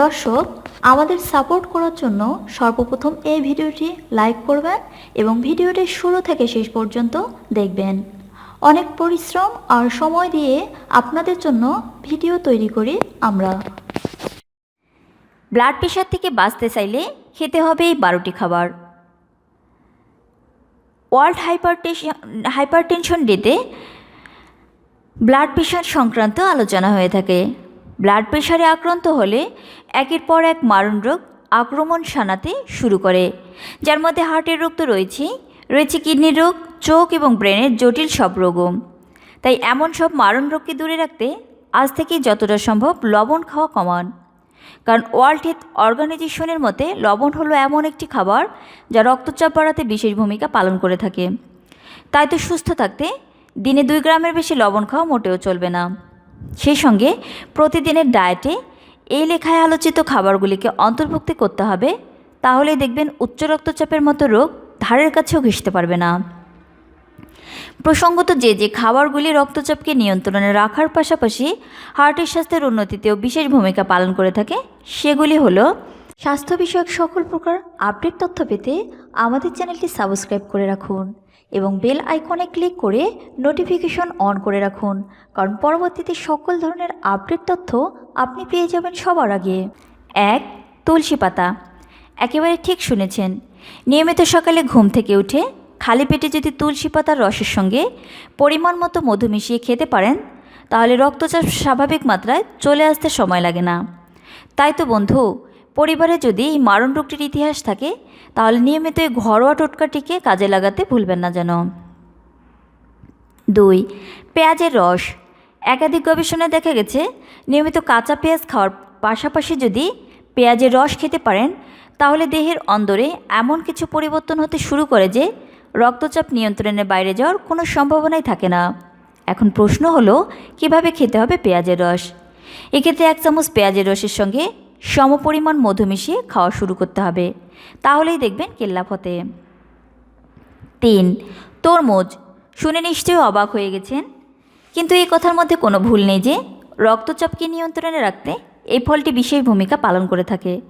দর্শক, আমাদের সাপোর্ট করার জন্য সর্বপ্রথম এই ভিডিওটি লাইক করবেন এবং ভিডিওটি শুরু থেকে শেষ পর্যন্ত দেখবেন। অনেক পরিশ্রম আর সময় দিয়ে আপনাদের জন্য ভিডিও তৈরি করি আমরা। ব্লাড প্রেশার থেকে বাঁচতে চাইলে খেতে হবে এই বারোটি খাবার। ওয়ার্ল্ড হাইপারটেনশন হাইপারটেনশন ডেতে ব্লাড প্রেশার সংক্রান্ত আলোচনা হয়ে থাকে। ব্লাড প্রেশারে আক্রান্ত হলে একের পর এক মারণ রোগ আক্রমণ শানাতে শুরু করে। যার মধ্যে হার্টের রোগ তো রয়েছেই। রয়েছে কিডনির রোগ, চোখ এবং ব্রেনের জটিল সব রোগও। তাই এমন সব মারণ রোগকে দূরে রাখতে আজ থেকেই যতটা সম্ভব লবণ খাওয়া কমান। কারণ ওয়ার্ল্ড হেলথ অর্গানাইজেশনের মতে লবণ হলো এমন একটি খাবার যা রক্তচাপ বাড়াতে বিশেষ ভূমিকা পালন করে থাকে। তাই তো সুস্থ থাকতে দিনে দুই গ্রামের বেশি লবণ খাওয়া মোটেও চলবে না। সেই সঙ্গে প্রতিদিনের ডায়েটে এই লেখায় আলোচিত খাবারগুলিকে অন্তর্ভুক্ত করতে হবে, তাহলেই দেখবেন উচ্চ রক্তচাপের মতো রোগ ধারের কাছেও ঘেঁষতে পারবে না। প্রসঙ্গত যে যে খাবারগুলি রক্তচাপকে নিয়ন্ত্রণে রাখার পাশাপাশি হার্টের স্বাস্থ্যের উন্নতিতেও বিশেষ ভূমিকা পালন করে থাকে, সেগুলি হলো স্বাস্থ্য বিষয়ক সকল প্রকার আপডেট তথ্য পেতে আমাদের চ্যানেলটি সাবস্ক্রাইব করে রাখুন। এবং বেল আইকনে ক্লিক করে নোটিফিকেশন অন করে রাখুন, কারণ পরবর্তীতে সকল ধরনের আপডেট তথ্য আপনি পেয়ে যাবেন সবার আগে। এক, তুলসী পাতা। একেবারে ঠিক শুনেছেন। নিয়মিত সকালে ঘুম থেকে উঠে খালি পেটে যদি তুলসী পাতার রসের সঙ্গে পরিমাণ মতো মধু মিশিয়ে খেতে পারেন, তাহলে রক্তচাপ স্বাভাবিক মাত্রায় চলে আসতে সময় লাগে না। তাই তো বন্ধু পরিবারে যদি এই মারণ রোগটির ইতিহাস থাকে, তাহলে নিয়মিত এই ঘরোয়া টোটকাটিকে কাজে লাগাতে ভুলবেন না যেন। দুই, পেঁয়াজের রস। একাধিক গবেষণায় দেখা গেছে, নিয়মিত কাঁচা পেঁয়াজ খাওয়ার পাশাপাশি যদি পেঁয়াজের রস খেতে পারেন, তাহলে দেহের অন্দরে এমন কিছু পরিবর্তন হতে শুরু করে যে রক্তচাপ নিয়ন্ত্রণের বাইরে যাওয়ার কোনো সম্ভাবনাই থাকে না। এখন প্রশ্ন হলো, কীভাবে খেতে হবে পেঁয়াজের রস? এক্ষেত্রে এক চামচ পেঁয়াজের রসের সঙ্গে সমপরিমাণ মধু মিশিয়ে খাওয়া শুরু করতে হবে। তাহলেই দেখবেন কেল্লা ফতে তিন, তরমুজ। শুনে নিশ্চয়ই অবাক হয়ে গেছেন। কিন্তু এই কথার মধ্যে কোনো ভুল নেই যে, রক্তচাপকে নিয়ন্ত্রণে রাখতে এই ফলটি বিশেষ ভূমিকা পালন করে থাকে।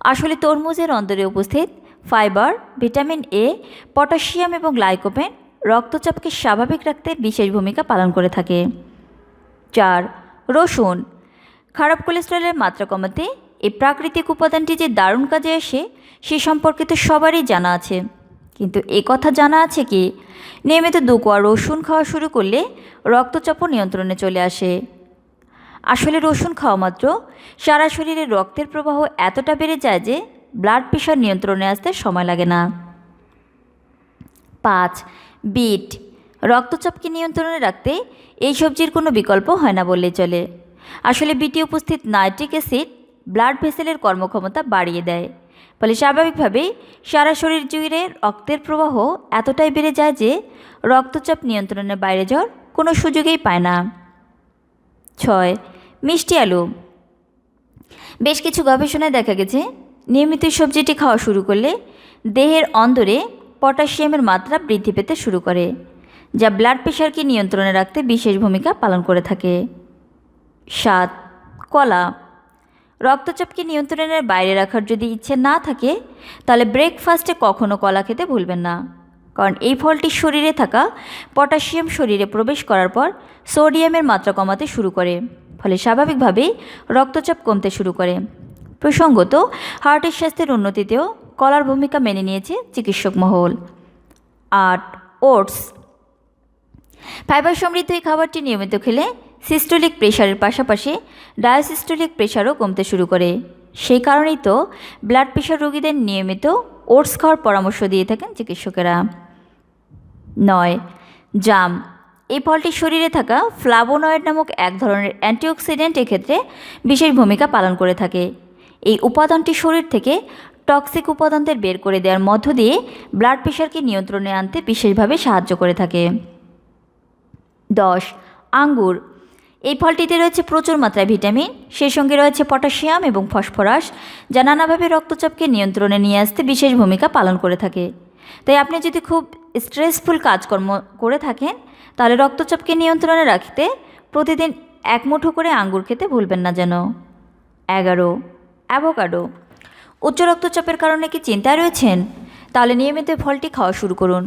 আসলে তরমুজের অন্দরে উপস্থিত ফাইবার, ভিটামিন এ, পটাশিয়াম এবং গ্লাইকোপেন রক্তচাপকে স্বাভাবিক রাখতে বিশেষ ভূমিকা পালন করে থাকে। চার, রসুন। খারাপ কোলেস্টেরলের মাত্রা কমাতে এই প্রাকৃতিক উপাদানটি যে দারুণ কাজে আসে, সে সম্পর্কে তো সবারই জানা আছে। কিন্তু এ কথা জানা আছে কি? নিয়মিত দু কোয়া রসুন খাওয়া শুরু করলে রক্তচাপও নিয়ন্ত্রণে চলে আসে। আসলে রসুন খাওয়া মাত্র সারা শরীরে রক্তের প্রবাহ এতটা বেড়ে যায় যে ব্লাড প্রেশার নিয়ন্ত্রণে আসতে সময় লাগে না। পাঁচ, বিট। রক্তচাপকে নিয়ন্ত্রণে রাখতে এই সবজির কোনো বিকল্প হয় না বললেই চলে। আসলে বিটে উপস্থিত নাইট্রিক অ্যাসিড ব্লাড ভেসেলের কর্মক্ষমতা বাড়িয়ে দেয়। ফলে স্বাভাবিকভাবেই সারা শরীর জুড়ে রক্তের প্রবাহ এতটাই বেড়ে যায় যে রক্তচাপ নিয়ন্ত্রণের বাইরে যাওয়ার কোনো সুযোগেই পায় না। ছয়, মিষ্টি আলু। বেশ কিছু গবেষণায় দেখা গেছে, নিয়মিত সবজিটি খাওয়া শুরু করলে দেহের অন্দরে পটাশিয়ামের মাত্রা বৃদ্ধি পেতে শুরু করে, যা ব্লাড প্রেশারকে নিয়ন্ত্রণে রাখতে বিশেষ ভূমিকা পালন করে থাকে। সাত, কলা। রক্তচাপকে নিয়ন্ত্রণের বাইরে রাখার যদি ইচ্ছে না থাকে, তাহলে ব্রেকফাস্টে কখনও কলা খেতে ভুলবেন না। কারণ এই ফলটি শরীরে থাকা পটাশিয়াম শরীরে প্রবেশ করার পর সোডিয়ামের মাত্রা কমাতে শুরু করে। ফলে স্বাভাবিকভাবেই রক্তচাপ কমতে শুরু করে। প্রসঙ্গত হার্টের স্বাস্থ্যের উন্নতিতেও কলার ভূমিকা মেনে নিয়েছে চিকিৎসক মহল। আট ওটস ফাইবার সমৃদ্ধ এই খাবারটি নিয়মিত খেলে সিস্টোলিক প্রেশারের পাশাপাশি ডায়াসিস্টোলিক প্রেশারও কমতে শুরু করে। সেই কারণেই তো ব্লাড প্রেশার রোগীদের নিয়মিত ওটস খাওয়ার পরামর্শ দিয়ে থাকেন চিকিৎসকেরা। নয়, জাম। এই ফলটি শরীরে থাকা ফ্লাবোনয়েড নামক এক ধরনের অ্যান্টিঅক্সিডেন্ট এক্ষেত্রে বিশেষ ভূমিকা পালন করে থাকে। এই উপাদানটি শরীর থেকে টক্সিক উপাদানদের বের করে দেওয়ার মধ্য দিয়ে ব্লাড প্রেশারকে নিয়ন্ত্রণে আনতে বিশেষভাবে সাহায্য করে থাকে। দশ, আঙ্গুর। এই ফলটিতে রয়েছে প্রচুর মাত্রায় ভিটামিন, সেই সঙ্গে রয়েছে পটাশিয়াম এবং ফসফরাস, যা নানাভাবে রক্তচাপকে নিয়ন্ত্রণে নিয়ে আসতে বিশেষ ভূমিকা পালন করে থাকে। তাই আপনি যদি খুব স্ট্রেসফুল কাজকর্ম করে থাকেন, তাহলে রক্তচাপকে নিয়ন্ত্রণে রাখতে প্রতিদিন এক মুঠো করে আঙ্গুর খেতে ভুলবেন না যেন। এগারো, অ্যাভোকাডো। উচ্চ রক্তচাপের কারণে কি চিন্তায় রয়েছেন? তাহলে নিয়মিত ফলটি খাওয়া শুরু করুন।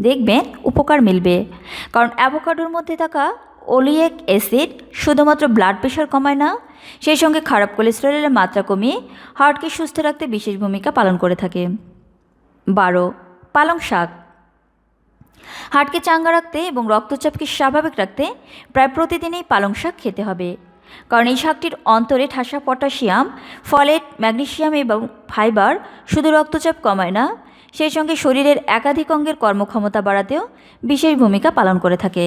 দেখবেন উপকার মিলবে। কারণ অ্যাভোকাডোর মধ্যে থাকা ওলিয়েক অ্যাসিড শুধুমাত্র ব্লাড প্রেশার কমায় না, সেই সঙ্গে খারাপ কোলেস্টেরলের মাত্রা কমিয়ে হার্টকে সুস্থ রাখতে বিশেষ ভূমিকা পালন করে থাকে। বারো, পালং শাক। হার্টকে চাঙ্গা রাখতে এবং রক্তচাপকে স্বাভাবিক রাখতে প্রায় প্রতিদিনই পালং শাক খেতে হবে। কারণ এই শাকটির অন্তরে ঠাসা পটাশিয়াম, ফলেট ম্যাগনেসিয়াম এবং ফাইবার শুধু রক্তচাপ কমায় না, সেই সঙ্গে শরীরের একাধিক অঙ্গের কর্মক্ষমতা বাড়াতেও বিশেষ ভূমিকা পালন করে থাকে।